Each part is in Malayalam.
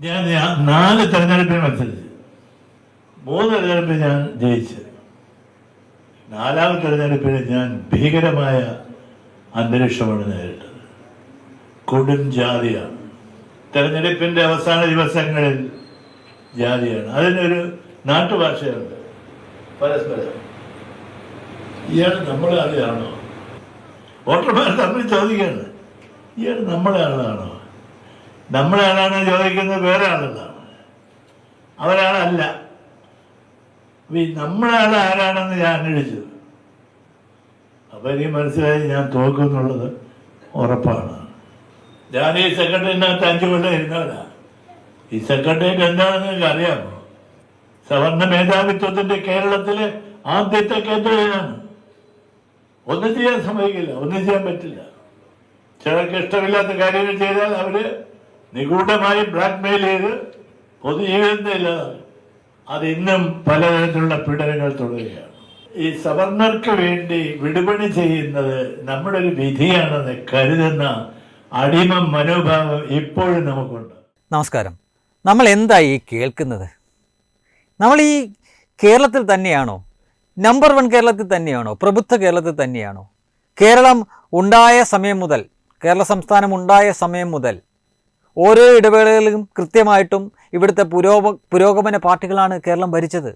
ഞാൻ നാല് തെരഞ്ഞെടുപ്പിൽ മത്സരിച്ചു. മൂന്ന് തെരഞ്ഞെടുപ്പിൽ ഞാൻ ജയിച്ചു. നാലാം തെരഞ്ഞെടുപ്പിൽ ഞാൻ ഭീകരമായ അന്തരീക്ഷമാണ് നേരിട്ടത്. കൊടും ജാതിയാണ്. തെരഞ്ഞെടുപ്പിന്റെ അവസാന ദിവസങ്ങളിൽ ജാതിയാണ്. അതിനൊരു നാട്ടുഭാഷയുണ്ട്. പരസ്പരം. ഇയാൾ നമ്മളെ ആളാണോ വോട്ടർമാർ തമ്മിൽ ചോദിക്കുകയാണ്. ഇയാൾ നമ്മളെ ആളാണോ? നമ്മളെ ആളാണെന്ന് ചോദിക്കുന്നത് വേറെ ആളെന്നാണ് അവരാളല്ല. അപ്പൊ ഈ നമ്മളെ ആൾ ആരാണെന്ന് ഞാൻ അന്വേഷിച്ചു. അപ്പം എനിക്ക് മനസ്സിലായി ഞാൻ തോക്കുന്നുള്ളത് ഉറപ്പാണ്. ഞാൻ ഈ സെക്രട്ടറിനകത്ത് അഞ്ചു കൊല്ലം ഇരുന്നവരാ ഈ സെക്രട്ടേറിയറ്റ് എന്താണെന്ന് നിങ്ങൾക്ക് അറിയാമോ സവർണ മേധാവിത്വത്തിന്റെ കേരളത്തിലെ ആദ്യത്തെ കേന്ദ്രമാണ് ഒന്നും ചെയ്യാൻ സമ്മതിക്കില്ല ഒന്നും ചെയ്യാൻ പറ്റില്ല. ചിലർക്ക് ഇഷ്ടമില്ലാത്ത കാര്യങ്ങൾ ചെയ്താൽ അവർ നിഗൂഢമായി ബ്ലാക്ക്മെയിൽ ചെയ്ത് പൊതുജീവിതത്തെ ഇല്ലാതാക്കും അത് ഇന്നും പലതരത്തിലുള്ള പീഡനങ്ങൾ തുടരുകയാണ്. ഈ സവർണർക്ക് വേണ്ടി വിടുപണി ചെയ്യുന്നത് നമ്മുടെ ഒരു വിധിയാണെന്ന് കരുതുന്ന അടിമ മനോഭാവം ഇപ്പോഴും നമുക്കുണ്ട്. നമസ്കാരം. നമ്മൾ എന്തായി കേൾക്കുന്നത്? നമ്മൾ ഈ കേരളത്തിൽ തന്നെയാണോ? നമ്പർ വൺ കേരളത്തിൽ തന്നെയാണോ? പ്രബുദ്ധ കേരളത്തിൽ തന്നെയാണോ? കേരളം ഉണ്ടായ സമയം മുതൽ കേരള സംസ്ഥാനം ഉണ്ടായ സമയം മുതൽ ഓരോ ഇടവേളകളിലും കൃത്യമായിട്ടും ഇവിടുത്തെ പുരോഗ പുരോഗമന പാർട്ടികളാണ് കേരളം ഭരിച്ചത്.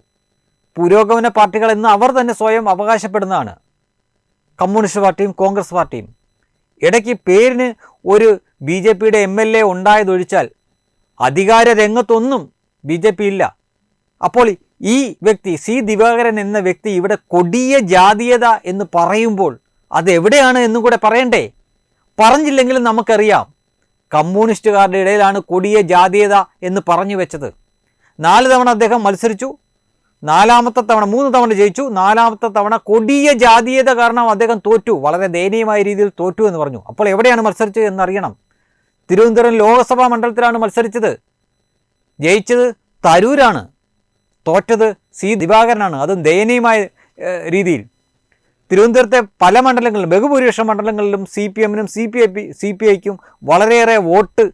പുരോഗമന പാർട്ടികൾ എന്ന് അവർ തന്നെ സ്വയം അവകാശപ്പെടുന്നതാണ്. കമ്മ്യൂണിസ്റ്റ് പാർട്ടിയും കോൺഗ്രസ് പാർട്ടിയും. ഇടയ്ക്ക് പേരിന് ഒരു ബി ജെ പിയുടെ എം എൽ എ ഉണ്ടായതൊഴിച്ചാൽ അധികാര രംഗത്തൊന്നും ബി ജെ പി ഇല്ല. അപ്പോൾ ഈ വ്യക്തി സി ദിവാകരൻ എന്ന വ്യക്തി ഇവിടെ കൊടിയ ജാതീയത എന്ന് പറയുമ്പോൾ അതെവിടെയാണ് എന്നും കൂടെ പറയണ്ടേ? പറഞ്ഞില്ലെങ്കിലും നമുക്കറിയാം. കമ്മ്യൂണിസ്റ്റുകാരുടെ ഇടയിലാണ് കൊടിയ ജാതീയത എന്ന് പറഞ്ഞു വെച്ചത്. നാല് തവണ അദ്ദേഹം മത്സരിച്ചു. നാലാമത്തെ തവണ മൂന്ന് തവണ ജയിച്ചു. നാലാമത്തെ തവണ കൊടിയ ജാതീയത കാരണം അദ്ദേഹം തോറ്റു. വളരെ ദയനീയമായ രീതിയിൽ തോറ്റു എന്ന് പറഞ്ഞു. അപ്പോൾ എവിടെയാണ് മത്സരിച്ചത് എന്നറിയണം. തിരുവനന്തപുരം ലോക്സഭാ മണ്ഡലത്തിലാണ് മത്സരിച്ചത്. ജയിച്ചത് തരൂരാണ്. തോറ്റത് സി ദിവാകരനാണ്. അതും ദയനീയമായ രീതിയിൽ. തിരുവനന്തപുരത്തെ പല മണ്ഡലങ്ങളിലും ബഹുഭൂരിപക്ഷ മണ്ഡലങ്ങളിലും സി പി എമ്മിനും C P I P C P ഐക്കും വളരെയേറെ വോട്ട്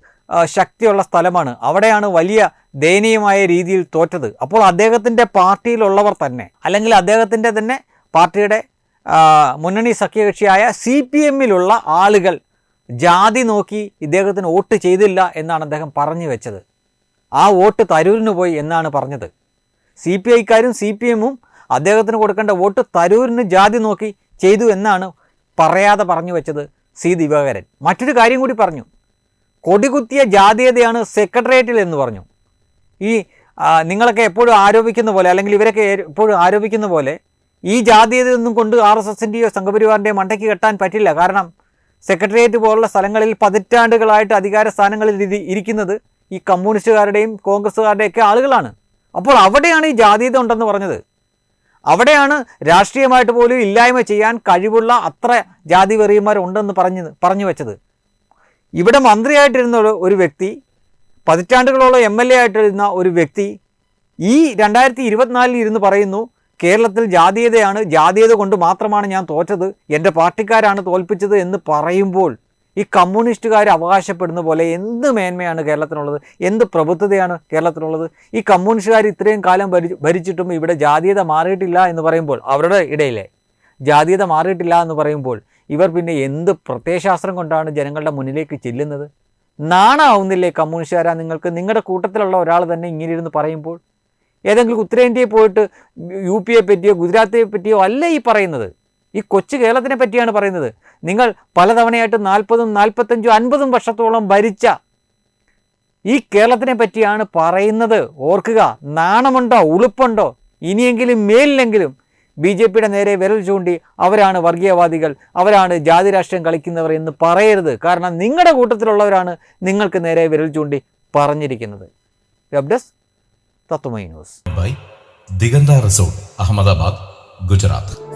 ശക്തിയുള്ള സ്ഥലമാണ്. അവിടെയാണ് വലിയ ദയനീയമായ രീതിയിൽ തോറ്റത്. അപ്പോൾ അദ്ദേഹത്തിന്റെ പാർട്ടിയിലുള്ളവർ തന്നെ അല്ലെങ്കിൽ അദ്ദേഹത്തിന്റെ തന്നെ പാർട്ടിയുടെ മുന്നണി സഖ്യകക്ഷിയായ സി പി എമ്മിലുള്ള ആളുകൾ ജാതി നോക്കി ഇദ്ദേഹത്തിന് വോട്ട് ചെയ്തില്ല എന്നാണ് അദ്ദേഹം പറഞ്ഞു വെച്ചത്. ആ വോട്ട് തരൂരിന് പോയി എന്നാണ് പറഞ്ഞത്. സി പി ഐക്കാരും സി പി എമ്മും അദ്ദേഹത്തിന് കൊടുക്കേണ്ട വോട്ട് തരൂരിന് ജാതി നോക്കി ചെയ്തു എന്നാണ് പറയാതെ പറഞ്ഞു വെച്ചത് സി ദിവാകരൻ. മറ്റൊരു കാര്യം കൂടി പറഞ്ഞു. കൊടികുത്തിയ ജാതീയതയാണ് സെക്രട്ടേറിയറ്റിൽ എന്ന് പറഞ്ഞു. ഈ നിങ്ങളൊക്കെ എപ്പോഴും ആരോപിക്കുന്ന പോലെ അല്ലെങ്കിൽ ഇവരൊക്കെ എപ്പോഴും ആരോപിക്കുന്ന പോലെ ഈ ജാതീയതയൊന്നും കൊണ്ട് ആർ എസ് എസിന്റെയോ സംഘപരിവാറിന്റെയോ മണ്ടയ്ക്ക് കെട്ടാൻ പറ്റില്ല. കാരണം സെക്രട്ടേറിയറ്റ് പോലുള്ള സ്ഥലങ്ങളിൽ പതിറ്റാണ്ടുകളായിട്ട് അധികാര സ്ഥാനങ്ങളിൽ ഇരി- ഇരിക്കുന്നത് ഈ കമ്മ്യൂണിസ്റ്റുകാരുടെയും കോൺഗ്രസ്സുകാരുടെയൊക്കെ ആളുകളാണ്. അപ്പോൾ അവിടെയാണ് ഈ ജാതീയത ഉണ്ടെന്ന് പറഞ്ഞത്. അവിടെയാണ് രാഷ്ട്രീയമായിട്ട് പോലും ഇല്ലായ്മ ചെയ്യാൻ കഴിവുള്ള അത്ര ജാതി വെറിയന്മാരുണ്ടെന്ന് പറഞ്ഞ് പറഞ്ഞു വെച്ചത്. ഇവിടെ മന്ത്രിയായിട്ടിരുന്ന ഒരു- വ്യക്തി പതിറ്റാണ്ടുകളോളം എം എൽ എ ആയിട്ടിരുന്ന ഒരു വ്യക്തി ഈ രണ്ടായിരത്തി ഇരുപത്തിനാലിൽ ഇരുന്ന് പറയുന്നു കേരളത്തിൽ ജാതീയതയാണ് ജാതീയത കൊണ്ട് മാത്രമാണ് ഞാൻ തോറ്റത് എന്റെ പാർട്ടിക്കാരാണ് തോൽപ്പിച്ചത് എന്ന് പറയുമ്പോൾ ഈ കമ്മ്യൂണിസ്റ്റുകാർ അവകാശപ്പെടുന്ന പോലെ എന്ത് മേന്മയാണ് കേരളത്തിനുള്ളത്? എന്ത് പ്രബുദ്ധതയാണ് കേരളത്തിനുള്ളത്? ഈ കമ്മ്യൂണിസ്റ്റുകാർ ഇത്രയും കാലം ഭരി ഭരിച്ചിട്ടും ഇവിടെ ജാതീയത മാറിയിട്ടില്ല എന്ന് പറയുമ്പോൾ അവരുടെ ഇടയിലെ ജാതീയത മാറിയിട്ടില്ല എന്ന് പറയുമ്പോൾ ഇവർ പിന്നെ എന്ത് പ്രത്യയശാസ്ത്രം കൊണ്ടാണ് ജനങ്ങളുടെ മുന്നിലേക്ക് ചെല്ലുന്നത്? നാണാവുന്നില്ലേ കമ്മ്യൂണിസ്റ്റുകാരാ നിങ്ങൾക്ക്? നിങ്ങളുടെ കൂട്ടത്തിലുള്ള ഒരാൾ തന്നെ ഇങ്ങനെ ഇരുന്ന് പറയുമ്പോൾ. ഏതെങ്കിലും ഉത്തരേന്ത്യയിൽ പോയിട്ട് യു പിയെ പറ്റിയോ ഗുജറാത്തിയെ പറ്റിയോ അല്ല ഈ പറയുന്നത്. ഈ കൊച്ചു കേരളത്തിനെ പറ്റിയാണ് പറയുന്നത്. നിങ്ങൾ പലതവണയായിട്ട് നാൽപ്പതും നാൽപ്പത്തഞ്ചും അൻപതും വർഷത്തോളം ഭരിച്ച ഈ കേരളത്തിനെ പറ്റിയാണ് പറയുന്നത്. ഓർക്കുക നാണമുണ്ടോ ഉളുപ്പുണ്ടോ? ഇനിയെങ്കിലും മേലിലെങ്കിലും ബി ജെ പിയുടെ നേരെ വിരൽ ചൂണ്ടി അവരാണ് വർഗീയവാദികൾ അവരാണ് ജാതി രാഷ്ട്രീയം കളിക്കുന്നവർ എന്ന് പറയരുത്. കാരണം നിങ്ങളുടെ കൂട്ടത്തിലുള്ളവരാണ് നിങ്ങൾക്ക് നേരെ വിരൽ ചൂണ്ടി പറഞ്ഞിരിക്കുന്നത്. Tatvamayi news by Diganta Ahmedabad Gujarat.